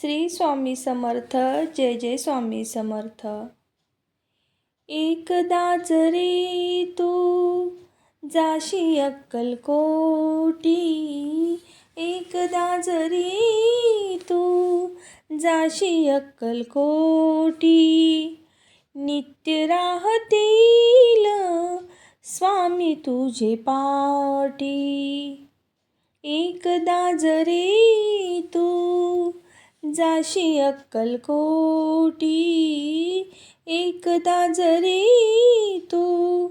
श्री स्वामी समर्थ जय जय स्वामी समर्थ. एकदा जरी तू जाशी अक्कलकोटी एकदा जरी तू जाशी अक्कलकोटी नित्य राहतील स्वामी तुझे पाटी. एकदा जरी तू जाशी अक्कलकोटी एकदा जरी तू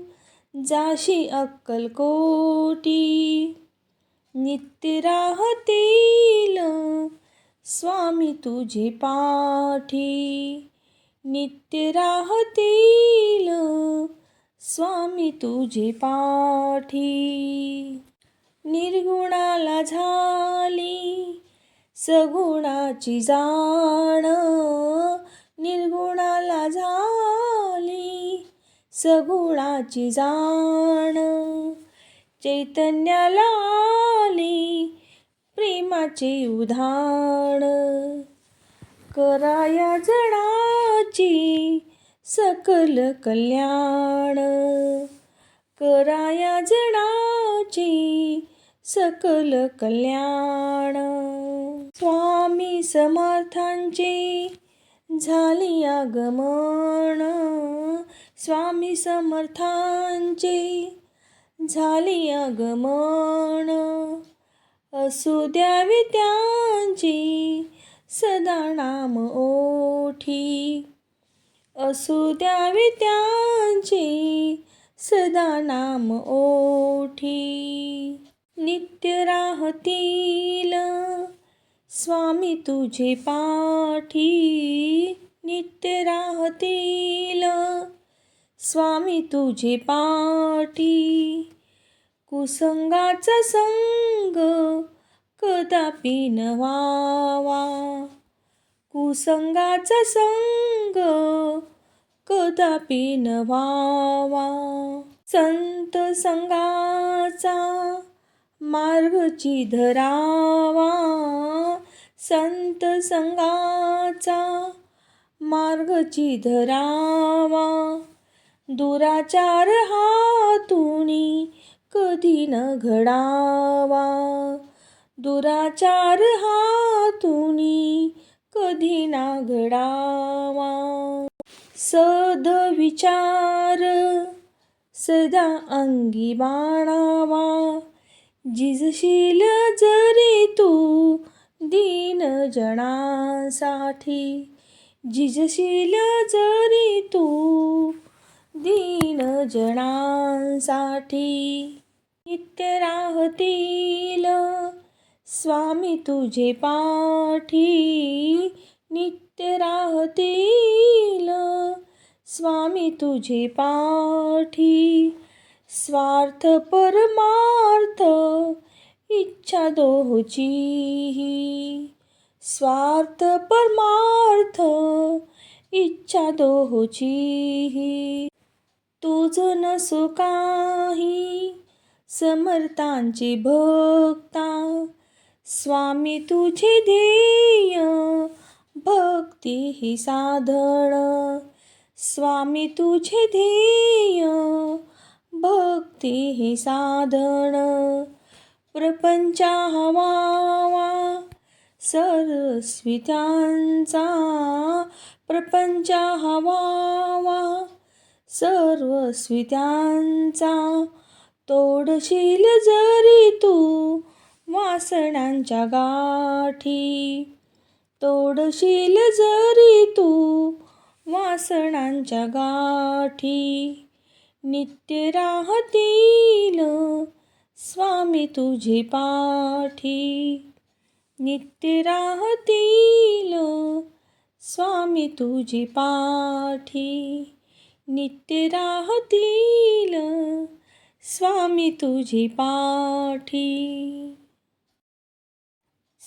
जाशी अक्कलकोटी नित्य राहतील स्वामी तुझे पाठी नित्य राहतील स्वामी तुझे पाठी. निर्गुणाला झाली सगुणाची जाण. निर्गुणाला झाली सगुणाची जाण. चैतन्याला आली प्रेमाचे उधाण. कराया जणाची सकल कल्याण. कराया जणाची सकल कल्याण. समर्थांचे झाली आगमन. स्वामी समर्थांचे झाली आगमन. असू द्यावी त्यांची सदा नाम ओठी. असू द्यावी त्यांची सदा नाम ओठी. नित्य राहतील स्वामी तुझे पाठी नित्य राहतील. स्वामी तुझे पाठी कुसंगाचा संग कदापि न व्हावा. कुसंगाचा संग कदापि न व्हावा. संत संगाचा मार्गची धरावा. संत संगाचा मार्गची धरावा दुराचार हातुनी कधी न घडावा. दुराचार हातुनी कधी ना घडावा. सद विचार सदा अंगी बाणावा. जिजशील जरी तू दीन जणांसाठी. जिजशील जरी तू दीन जणांसाठी नित्य राहतील. स्वामी तुझे पाठी नित्य राहतील. स्वामी तुझे पाठी स्वार्थ परमार्थ इच्छा दोहोची. स्वार्थ परमार्थ इच्छा दोहोची. तुझ नसो काही समर्थांची भक्ता. स्वामी तुझे ध्येय भक्ती ही साधन. स्वामी तुझे ध्येय भक्ती ही साधन. प्रपंचा हवावा सरस्वित्यांचा प्रपंचा हवावा सर्वस्वित्यांचा तोडशील जरी तू वासनांच्या गाठी तोडशील जरी तू वासनांच्या गाठी नित्य राहतील स्वामी तुझे पाठी. नित्य राहतील स्वामी तुझे पाठी. नित्य राहतील स्वामी तुझे पाठी.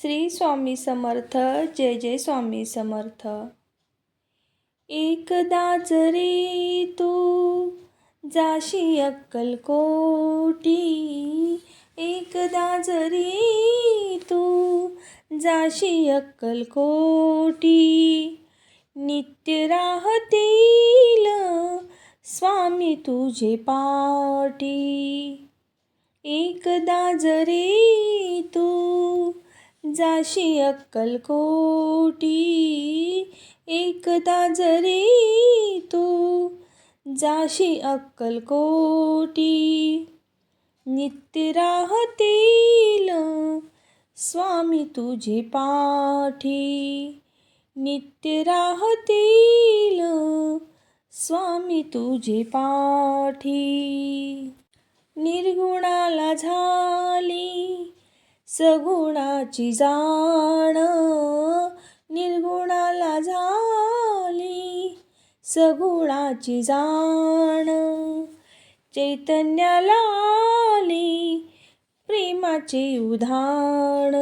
श्री स्वामी समर्थ जय जय स्वामी समर्थ. एकदा जरी तू जाशी अक्कलकोटी एकदा जरी तू जाशी अक्कलकोटी नित्य राहतील स्वामी तुझे पाटी. एकदा जरी तू जाशी अक्कलकोटी एकदा जरी तू जाशी अक्कलकोटी नित्य राहतील स्वामी तुझे पाठी नित्य राहतील स्वामी तुझे पाठी. निर्गुणाला झाली सगुणाची जाण. निर्गुणाला झाली सगुणाची जाण. चैतन्याला आली प्रेमाचे उधाण.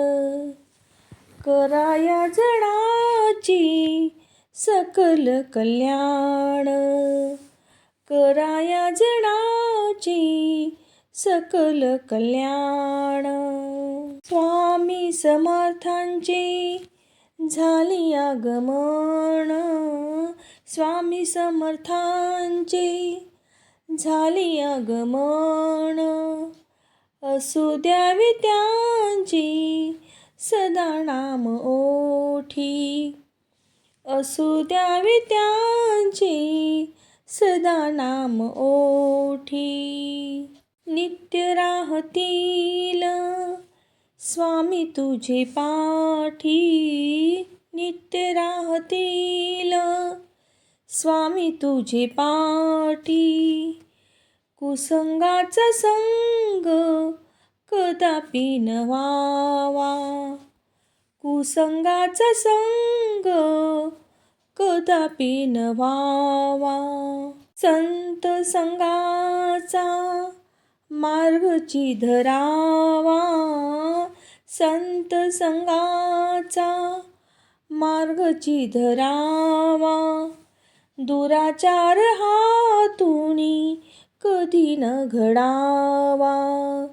कराया जणाची सकल कल्याण. कराया जणाची सकल कल्याण. स्वामी समर्थांचे झाली आगमन. स्वामी समर्थांचे झाली आगमन. असू द्यावे त्यांची सदा नाम ओठी. असू द्यावे त्यांची सदा नाम ओठी. नित्य राहतील स्वामी तुझे पाठी. नित्य राहतील स्वामी तुझे पाठी. कुसंगाचा संग कदापि न व्हावा कुसंगाचा संग कदापि न व्हावा संत संगाचा मार्गची धरावा. संत संगाचा मार्गची धरावा. दुराचार हातुनी कधी न घडावा.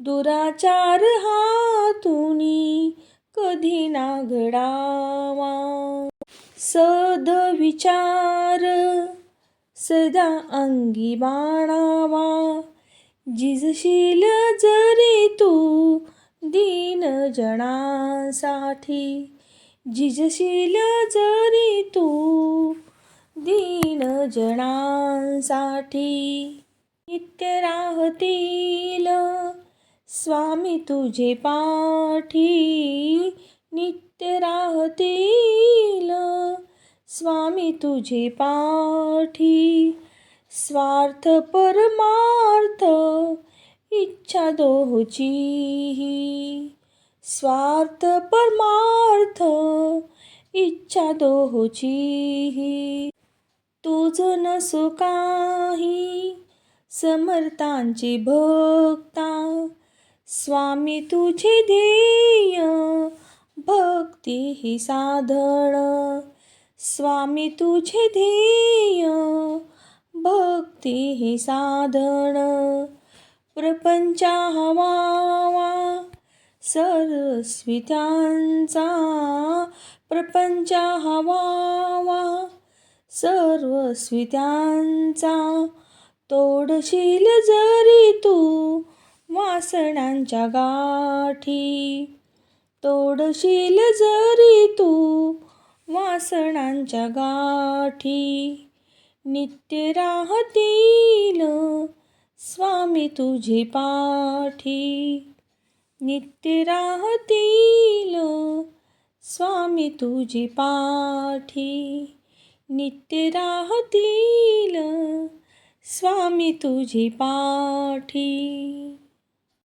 दुराचार हातुनी कधी ना घडावा. सद विचार सदा अंगी बाणावा. जिजशील जरी तू दीन जणांसाठी जिजशील जरी तू दीन जणांसाठी नित्य राहतील. स्वामी तुझे पाठी नित्य राहतील. स्वामी तुझे पाठी स्वार्थ परमार्थ इच्छा दोहोची स्वार्थ परमार्थ इच्छा दोहोची तुझ नसो काही. समर्थांची भक्ता. स्वामी तुझे ध्येय. भक्ती ही साधन. स्वामी तुझे ध्येय. भक्ती ही साधन. प्रपंचा हवावा. सरस्वित्यांचा प्रपंचा हवावा. सर्वस्वित्यांचा तोडशील जरी तू वासणांच्या गाठी तोडशील जरी तू वासणांच्या गाठी नित्य राहतील स्वामी तुझे पाठी नित्य राहतील स्वामी तुझे पाठी. नित्य राहतील स्वामी तुझी पाठी.